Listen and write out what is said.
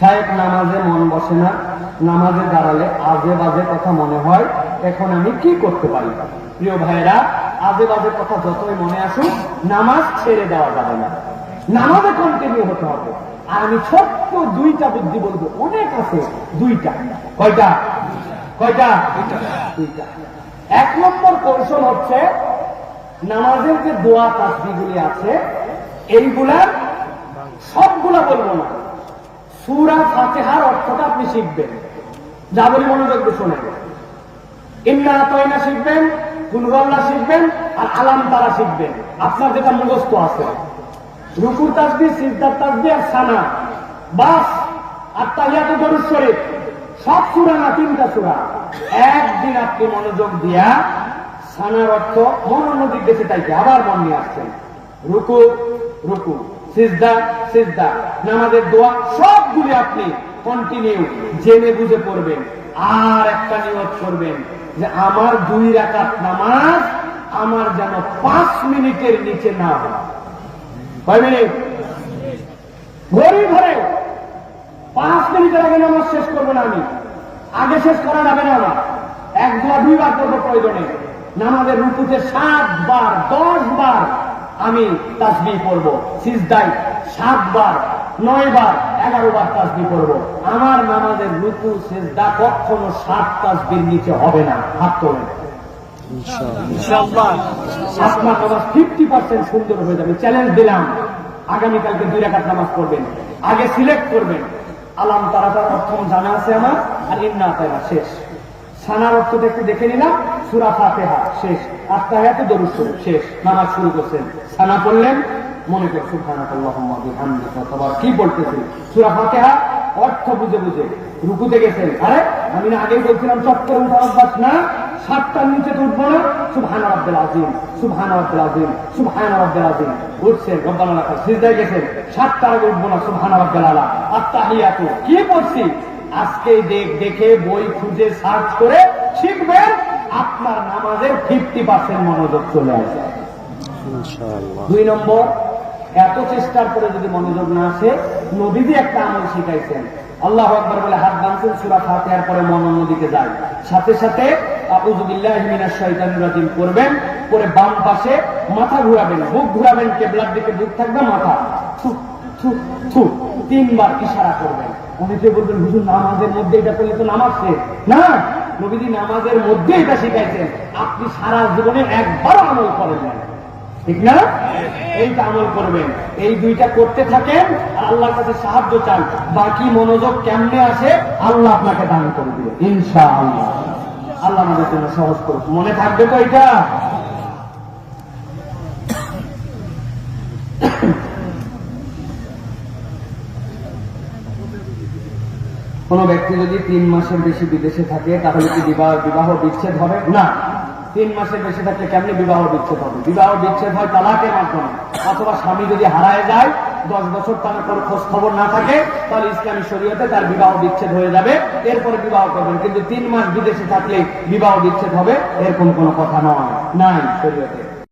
সাহেব নামাজে মন বসে না, নামাজে দাঁড়ালে আজে বাজে কথা মনে হয়, এখন আমি কি করতে পারি? প্রিয় ভাইরা আজে বাজে কথা যতই মনে আসুক, নামাজ ছেড়ে দেওয়া যাবে না। নামাজে কন্টিনিউ হতে হবে। আর আমি ছোট্ট দুইটা বুদ্ধি বলব। অনেক আছে, দুইটা। কয়টা? কয়টা? দুইটা। এক নম্বর কৌশল হচ্ছে, নামাজের যে দোয়া তাসবিগুলি আছে, এইগুলার সবগুলা বলব না। সুরা ফাতেহার অর্থটা আপনি শিখবেন। যা মনোযোগ দিয়ে শোনেন। ইন্না তয়না শিখবেন কুলগল্লা শিখবেন, আর আলাম তারা শিখবেন। আপনার যেটা মুখস্থ আছে। রুকুর তাসবি সিদ্ধার তাসবি আর সানা। বাস, আর তাহিয়াতে দরুদ শরীফ। সব সুরা না, তিনটা সুরা। একদিন আপনি মনোযোগ দিয়া সানার অর্থ মন অন্যদিক বেঁচে তাইকে আবার মন নিয়ে আসছেন। রুকু রুকু। সিজদা সিজদা, নামাজের দোয়া, সবগুলি আপনি কন্টিনিউ জেনে বুঝে পড়বেন। আর একটা নিয়ত করবেন যে আমার দুই রাকাত নামাজ আমার যেন পাঁচ মিনিটের নিচে না হয়। পাঁচ মিনিটের আগে নামাজ শেষ করব না আমি। আগে শেষ করা যাবে না আমার। এক দোয়া দুইবার করব প্রয়োজনে। নামাজের রুকুতে সাত বার দশ বার আমি তাসবি পড়ব। সিজদাই সাত বার নয় বার এগারো বার তাসবি পড়ব। আমার নামাজের রুকু সিজদা কখনো সাত তাসবির নিচে হবে না। হাত তোলেন। আপনার নামাজ ফিফটি পার্সেন্ট সুন্দর হয়ে যাবে। চ্যালেঞ্জ দিলাম। আগামীকালকে দুই রাখাত নামাজ পড়বেন। আগে সিলেক্ট করবেন। আলাম তারাটার অর্থ জানা আছে আমার। আর ইন্না শেষ। সানার অর্থটা একটু দেখে নিলাম সুরা ফাতেহা, শেষ। আত্মাহাতে দরুদ শরীফ, শেষ। নামাজ শুরু করছেন। সানা পড়লেন। মনে কর অথবা কি বলতেছি? সুরা ফাতেহা, অর্থ বুঝে বুঝে রুকুতে গেছেন। আরে, আমি না আগেই বলছিলাম চক্কর উঠার অভ্যাস না। সাতটার নিচে তো উঠবো না। সুবহান রাব্বিল আজিম সুবহান রাব্বিল আজিম সুবহান রাব্বিল আজিম উঠছেন, রব্বানা সিজদায় গেছেন। সাতটার আগে উঠবো না সুবহান রাব্বিল আলা। আত্তাহিয়াতু কি পড়ছি আজকে দেখ দেখে বই খুঁজে সার্চ করে শিখবেন আপনার নামাজের ফিফটি পার্সেন্ট মনোযোগ চলে আসে দুই নম্বর এত চেষ্টার পরে যদি মনোযোগ না আসে নবীজি একটা আমল শিখাইছেন। আল্লাহ আকবর বলে হাত বাঁধছেন সুরা ফাতেহার পরে মন অন্যদিকে যায়। সাথে সাথে আবুজুবিল্লাহ মিনাশ শাইতানির রাজিম করবেন পরে বাম পাশে মাথা ঘুরাবেন বুক ঘুরাবেন কেবলার দিকে বুক থাকবে মাথা থু থু থু তিনবার ইশারা করবেন। অনেকে বলবেন, হুজুর, নামাজের মধ্যে এটা করলে তো নামাজ না, নবীজি নামাজের মধ্যে এটা শিখাইছেন। আপনি সারা জীবনে একবার আমল করেন ঠিক না? এইটা আমল করবেন, এই দুইটা করতে থাকেন, আর আল্লাহর কাছে সাহায্য চান। বাকি মনোযোগ কেমনে আসে? আল্লাহ আপনাকে দান করে দিবে ইনশা আল্লাহ আল্লাহ আমাদের জন্য সহজ করুক। মনে থাকবে তো এটা? কোন ব্যক্তি যদি তিন মাসের বেশি বিদেশে থাকে, তাহলে কি বিবাহ বিবাহ বিচ্ছেদ হবে? না। তিন মাসের বেশি থাকলে কেমনি বিবাহ বিচ্ছেদ হবে? বিবাহ বিচ্ছেদ হয় তালাকের মাধ্যমে। অথবা স্বামী যদি হারায় যায়, দশ বছর তার কোনো খোঁজ খবর না থাকে, তাহলে ইসলামী শরীয়তে তার বিবাহ বিচ্ছেদ হয়ে যাবে, এরপরে বিবাহ করবেন। কিন্তু তিন মাস বিদেশে থাকলে বিবাহ বিচ্ছেদ হবে, এরকম কোনো কথা নয়। নাই শরীয়তে।